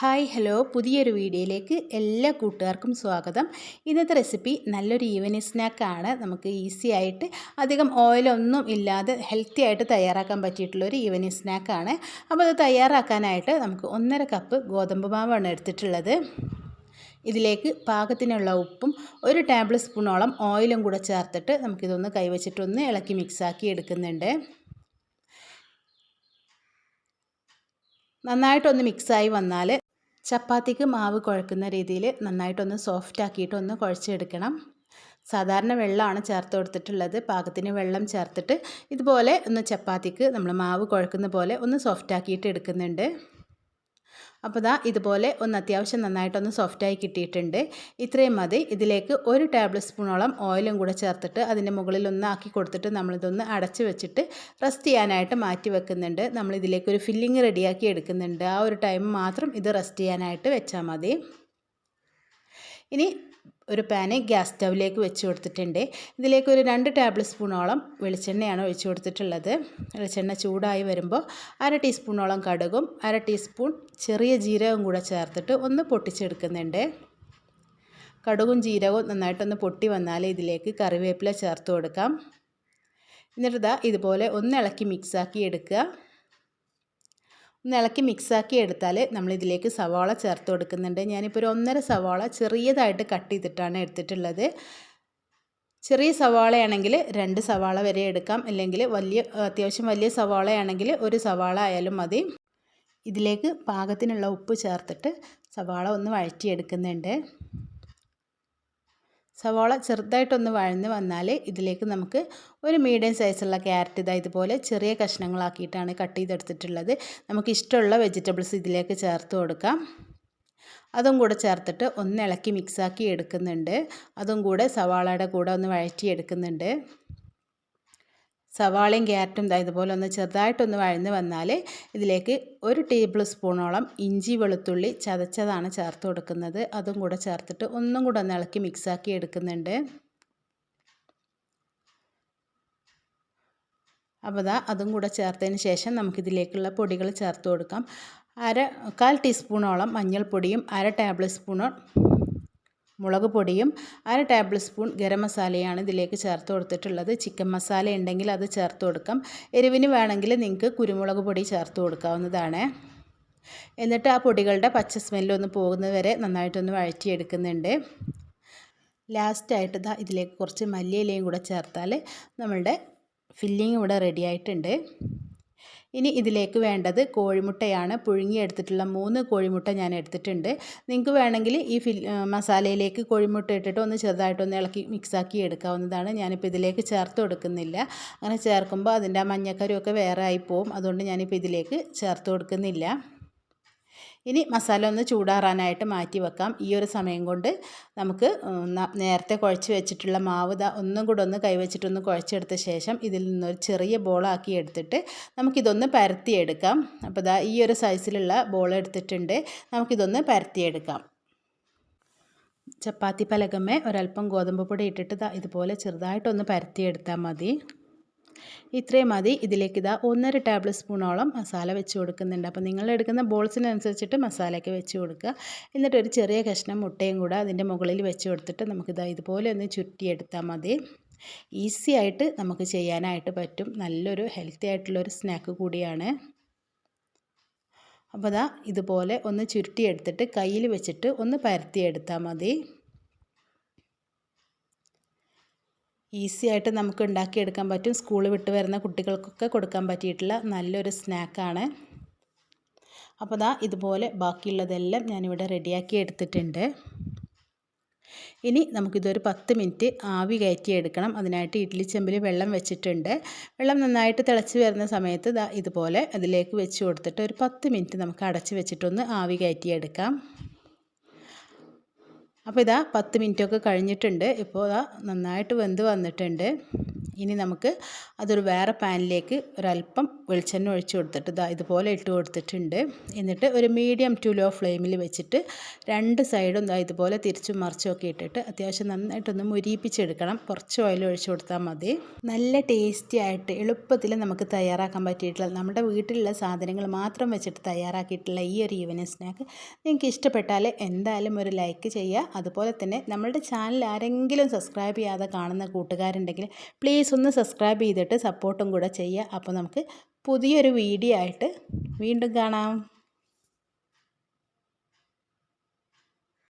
Hi hello. പുതിയൊരു വീഡിയോയിലേക്ക് എല്ലാ കൂട്ടുകാർക്കും സ്വാഗതം. ഇന്നത്തെ റെസിപ്പി നല്ലൊരു ഈവനിങ് സ്നാക്കാണ്. നമുക്ക് ഈസി ആയിട്ട് അധികം ഓയിലൊന്നും ഇല്ലാതെ ഹെൽത്തി ആയിട്ട് തയ്യാറാക്കാൻ പറ്റിയിട്ടുള്ളൊരു ഈവനിങ് സ്നാക്കാണ്. അപ്പോൾ അത് തയ്യാറാക്കാനായിട്ട് നമുക്ക് ഒന്നര കപ്പ് ഗോതമ്പ് മാവാണ് എടുത്തിട്ടുള്ളത്. ഇതിലേക്ക് പാകത്തിനുള്ള ഉപ്പും ഒരു ടേബിൾ സ്പൂണോളം ഓയിലും കൂടെ ചേർത്തിട്ട് നമുക്കിതൊന്ന് കൈവച്ചിട്ടൊന്ന് ഇളക്കി മിക്സാക്കി എടുക്കുന്നുണ്ട്. നന്നായിട്ടൊന്ന് മിക്സായി വന്നാൽ ചപ്പാത്തിക്ക് മാവ് കുഴക്കുന്ന രീതിയിൽ നന്നായിട്ടൊന്ന് സോഫ്റ്റ് ആക്കിയിട്ടൊന്ന് കുഴച്ചെടുക്കണം. സാധാരണ വെള്ളമാണ് ചേർത്ത് കൊടുത്തിട്ടുള്ളത്. പാകത്തിന് വെള്ളം ചേർത്തിട്ട് ഇതുപോലെ ഒന്ന് ചപ്പാത്തിക്ക് നമ്മൾ മാവ് കുഴക്കുന്ന പോലെ ഒന്ന് സോഫ്റ്റ് ആക്കിയിട്ട് എടുക്കുന്നുണ്ട്. അപ്പോൾ ദാ ഇതുപോലെ ഒന്ന് അത്യാവശ്യം നന്നായിട്ടൊന്ന് സോഫ്റ്റായി കിട്ടിയിട്ടുണ്ട്. ഇത്രയും മതി. ഇതിലേക്ക് ഒരു ടേബിൾ സ്പൂണോളം ഓയിലും കൂടെ ചേർത്തിട്ട് അതിന്റെ മുകളിൽ ഒന്ന് ആക്കി കൊടുത്തിട്ട് നമ്മളിതൊന്ന് അടച്ച് വെച്ചിട്ട് റെസ്റ്റ് ചെയ്യാനായിട്ട് മാറ്റി വെക്കുന്നുണ്ട്. നമ്മളിതിലേക്ക് ഒരു ഫില്ലിങ് റെഡിയാക്കി എടുക്കുന്നുണ്ട്. ആ ഒരു ടൈം മാത്രം ഇത് റെസ്റ്റ് ചെയ്യാനായിട്ട് വെച്ചാൽ മതി. ഇനി ഒരു പാന് ഗ്യാസ് സ്റ്റൗവിലേക്ക് വെച്ച് കൊടുത്തിട്ടുണ്ട്. ഇതിലേക്ക് ഒരു രണ്ട് ടേബിൾ സ്പൂണോളം വെളിച്ചെണ്ണയാണ് ഒഴിച്ച് കൊടുത്തിട്ടുള്ളത്. വെളിച്ചെണ്ണ ചൂടായി വരുമ്പോൾ അര ടീസ്പൂണോളം കടുകും അര ടീസ്പൂൺ ചെറിയ ജീരകവും കൂടെ ചേർത്തിട്ട് ഒന്ന് പൊട്ടിച്ചെടുക്കുന്നുണ്ട്. കടുകും ജീരകവും നന്നായിട്ടൊന്ന് പൊട്ടി വന്നാൽ ഇതിലേക്ക് കറിവേപ്പില ചേർത്ത് കൊടുക്കാം. എന്നിട്ട് ഇതുപോലെ ഒന്ന് ഇളക്കി മിക്സാക്കി എടുക്കുക. ഇളക്കി മിക്സാക്കി എടുത്താൽ നമ്മളിതിലേക്ക് സവാള ചേർത്ത് കൊടുക്കുന്നുണ്ട്. ഞാനിപ്പോൾ ഒരു ഒന്നര സവാള ചെറിയതായിട്ട് കട്ട് ചെയ്തിട്ടാണ് എടുത്തിട്ടുള്ളത്. ചെറിയ സവാളയാണെങ്കിൽ രണ്ട് സവാള വരെ എടുക്കാം. അല്ലെങ്കിൽ വലിയ അത്യാവശ്യം വലിയ സവാളയാണെങ്കിൽ ഒരു സവാള ആയാലും മതി. ഇതിലേക്ക് പാകത്തിനുള്ള ഉപ്പ് ചേർത്തിട്ട് സവാള ഒന്ന് വഴറ്റിയെടുക്കുന്നുണ്ട്. സവാള ചെറുതായിട്ടൊന്ന് വഴന്ന് വന്നാൽ ഇതിലേക്ക് നമുക്ക് ഒരു മീഡിയം സൈസുള്ള ക്യാരറ്റ് ഇതാ ഇതുപോലെ ചെറിയ കഷ്ണങ്ങളാക്കിയിട്ടാണ് കട്ട് ചെയ്തെടുത്തിട്ടുള്ളത്. നമുക്ക് ഇഷ്ടമുള്ള വെജിറ്റബിൾസ് ഇതിലേക്ക് ചേർത്ത് കൊടുക്കാം. അതും കൂടെ ചേർത്തിട്ട് ഒന്ന് ഇളക്കി മിക്സാക്കി എടുക്കുന്നുണ്ട്. അതും കൂടെ സവാളയുടെ കൂടെ ഒന്ന് വഴറ്റി എടുക്കുന്നുണ്ട് സവാളയും ക്യാരറ്റും ഇതുപോലെ ഒന്ന് ചെറുതായിട്ടൊന്ന് വഴന്ന് വന്നാൽ ഇതിലേക്ക് ഒരു ടേബിൾ സ്പൂണോളം ഇഞ്ചി വെളുത്തുള്ളി ചതച്ചതാണ് ചേർത്ത് കൊടുക്കുന്നത്. അതും കൂടെ ചേർത്തിട്ട് ഒന്നും കൂടെ ഒന്ന് ഇളക്കി മിക്സാക്കി എടുക്കുന്നുണ്ട്. അപ്പോൾ അതാ അതും കൂടെ ചേർത്തതിന് ശേഷം നമുക്കിതിലേക്കുള്ള പൊടികൾ ചേർത്ത് കൊടുക്കാം. അര കാൽ ടീസ്പൂണോളം മഞ്ഞൾപ്പൊടിയും അര ടേബിൾ സ്പൂണോ മുളക് പൊടിയും അര ടേബിൾ സ്പൂൺ ഗരം മസാലയാണ് ഇതിലേക്ക് ചേർത്ത് കൊടുത്തിട്ടുള്ളത്. ചിക്കൻ മസാല ഉണ്ടെങ്കിൽ അത് ചേർത്ത് കൊടുക്കാം. എരിവിന് വേണമെങ്കിൽ നിങ്ങൾക്ക് കുരുമുളക് പൊടി ചേർത്ത് കൊടുക്കാവുന്നതാണ്. എന്നിട്ട് ആ പൊടികളുടെ പച്ച സ്മെല്ലൊന്ന് പോകുന്നത് വരെ നന്നായിട്ടൊന്ന് വഴറ്റിയെടുക്കുന്നുണ്ട്. ലാസ്റ്റായിട്ട് ഇതാ ഇതിലേക്ക് കുറച്ച് മല്ലിയിലയും കൂടെ ചേർത്താൽ നമ്മളുടെ ഫില്ലിങ് ഇവിടെ റെഡി ആയിട്ടുണ്ട്. ഇനി ഇതിലേക്ക് വേണ്ടത് കോഴിമുട്ടയാണ്. പുഴുങ്ങിയെടുത്തിട്ടുള്ള മൂന്ന് കോഴിമുട്ട ഞാൻ എടുത്തിട്ടുണ്ട്. നിങ്ങൾക്ക് വേണമെങ്കിൽ ഈ ഫിൽ മസാലയിലേക്ക് കോഴിമുട്ട ഇട്ടിട്ട് ഒന്ന് ചെറുതായിട്ടൊന്ന് ഇളക്കി മിക്സാക്കി എടുക്കാവുന്നതാണ്. ഞാനിപ്പോൾ ഇതിലേക്ക് ചേർത്ത് കൊടുക്കുന്നില്ല. അങ്ങനെ ചേർക്കുമ്പോൾ അതിന്റെ ആ മഞ്ഞക്കറിയൊക്കെ വേറെ ആയി പോവും. അതുകൊണ്ട് ഞാനിപ്പോൾ ഇതിലേക്ക് ചേർത്ത് കൊടുക്കുന്നില്ല. ഇനി മസാല ഒന്ന് ചൂടാറാനായിട്ട് മാറ്റി വെക്കാം. ഈ ഒരു സമയം കൊണ്ട് നമുക്ക് നേരത്തെ കുഴച്ച് വെച്ചിട്ടുള്ള മാവ് ഒന്നും കൂടെ ഒന്ന് കൈവച്ചിട്ടൊന്ന് കുഴച്ചെടുത്ത ശേഷം ഇതിൽ നിന്നൊരു ചെറിയ ബോളാക്കി എടുത്തിട്ട് നമുക്കിതൊന്ന് പരത്തിയെടുക്കാം. അപ്പോൾ ഇതാ ഈ ഒരു സൈസിലുള്ള ബോൾ എടുത്തിട്ടുണ്ട്. നമുക്കിതൊന്ന് പരത്തിയെടുക്കാം. ചപ്പാത്തി പലകമേ ഒരല്പം ഗോതമ്പ് പൊടി ഇട്ടിട്ട് ഇതുപോലെ ചെറുതായിട്ടൊന്ന് പരത്തിയെടുത്താൽ മതി. ഇത്രയും മതി. ഇതിലേക്ക് ഇതാ ഒന്നര ടേബിൾ സ്പൂണോളം മസാല വെച്ച് കൊടുക്കുന്നുണ്ട്. അപ്പോൾ നിങ്ങൾ എടുക്കുന്ന ബോൾസിനനുസരിച്ചിട്ട് മസാലയൊക്കെ വെച്ച് കൊടുക്കുക. എന്നിട്ട് ഒരു ചെറിയ കഷ്ണം മുട്ടയും കൂടെ അതിന്റെ മുകളിൽ വെച്ച് കൊടുത്തിട്ട് നമുക്കിതാ ഇതുപോലെ ഒന്ന് ചുറ്റിയെടുത്താൽ മതി. ഈസി ആയിട്ട് നമുക്ക് ചെയ്യാനായിട്ട് പറ്റും. നല്ലൊരു ഹെൽത്തി ആയിട്ടുള്ളൊരു സ്നാക്ക് കൂടിയാണ്. അപ്പോൾ അതാ ഇതുപോലെ ഒന്ന് ചുരുട്ടിയെടുത്തിട്ട് കയ്യിൽ വെച്ചിട്ട് ഒന്ന് പരത്തിയെടുത്താൽ മതി. ഈസി ആയിട്ട് നമുക്ക് ഉണ്ടാക്കിയെടുക്കാൻ പറ്റും. സ്കൂൾ വിട്ട് വരുന്ന കുട്ടികൾക്കൊക്കെ കൊടുക്കാൻ പറ്റിയിട്ടുള്ള നല്ലൊരു സ്നാക്കാണ്. അപ്പോൾ ദാ ഇതുപോലെ ബാക്കിയുള്ളതെല്ലാം ഞാനിവിടെ റെഡിയാക്കി എടുത്തിട്ടുണ്ട്. ഇനി നമുക്കിതൊരു പത്ത് മിനിറ്റ് ആവി കയറ്റി എടുക്കണം അതിനായിട്ട് ഇഡ്ഡലി ചെമ്പിൽ വെള്ളം വെച്ചിട്ടുണ്ട്. വെള്ളം നന്നായിട്ട് തിളച്ച് വരുന്ന സമയത്ത് ഇതുപോലെ അതിലേക്ക് വെച്ച് കൊടുത്തിട്ട് ഒരു പത്ത് മിനിറ്റ് നമുക്ക് അടച്ച് വെച്ചിട്ടൊന്ന് ആവി കയറ്റിയെടുക്കാം. അപ്പോൾ ഇതാ പത്ത് മിനിറ്റൊക്കെ കഴിഞ്ഞിട്ടുണ്ട്. ഇപ്പോൾ ഇതാ നന്നായിട്ട് വെന്ത് വന്നിട്ടുണ്ട്. ഇനി നമുക്ക് അതൊരു വേറെ പാനിലേക്ക് ഒരല്പം വെളിച്ചെണ്ണ ഒഴിച്ച് കൊടുത്തിട്ട് ഇതാ ഇതുപോലെ ഇട്ട് കൊടുത്തിട്ടുണ്ട്. എന്നിട്ട് ഒരു മീഡിയം ടു ലോ ഫ്ലെയിമിൽ വെച്ചിട്ട് രണ്ട് സൈഡും ഇതാ ഇതുപോലെ തിരിച്ചും മറിച്ചും ഇട്ടിട്ട് അത്യാവശ്യം നന്നായിട്ടൊന്ന് മുരിപ്പിച്ചെടുക്കണം. കുറച്ച് ഓയിൽ ഒഴിച്ച് കൊടുത്താൽ മതി. നല്ല ടേസ്റ്റി ആയിട്ട് എളുപ്പത്തിൽ നമുക്ക് തയ്യാറാക്കാൻ പറ്റിയിട്ടുള്ള നമ്മുടെ വീട്ടിലുള്ള സാധനങ്ങൾ മാത്രം വെച്ചിട്ട് തയ്യാറാക്കിയിട്ടുള്ള ഈ ഒരു ഈവനിങ് സ്നാക്ക് നിങ്ങൾക്ക് ഇഷ്ടപ്പെട്ടാൽ എന്തായാലും ഒരു ലൈക്ക് ചെയ്യുക. അതുപോലെ തന്നെ നമ്മളുടെ ചാനൽ ആരെങ്കിലും സബ്സ്ക്രൈബ് ചെയ്യാതെ കാണുന്ന കൂട്ടുകാരുണ്ടെങ്കിൽ പ്ലീസ് ഒന്ന് സബ്സ്ക്രൈബ് ചെയ്തിട്ട് സപ്പോർട്ടും കൂടെ ചെയ്യുക. അപ്പോൾ നമുക്ക് പുതിയൊരു വീഡിയോ ആയിട്ട് വീണ്ടും കാണാം.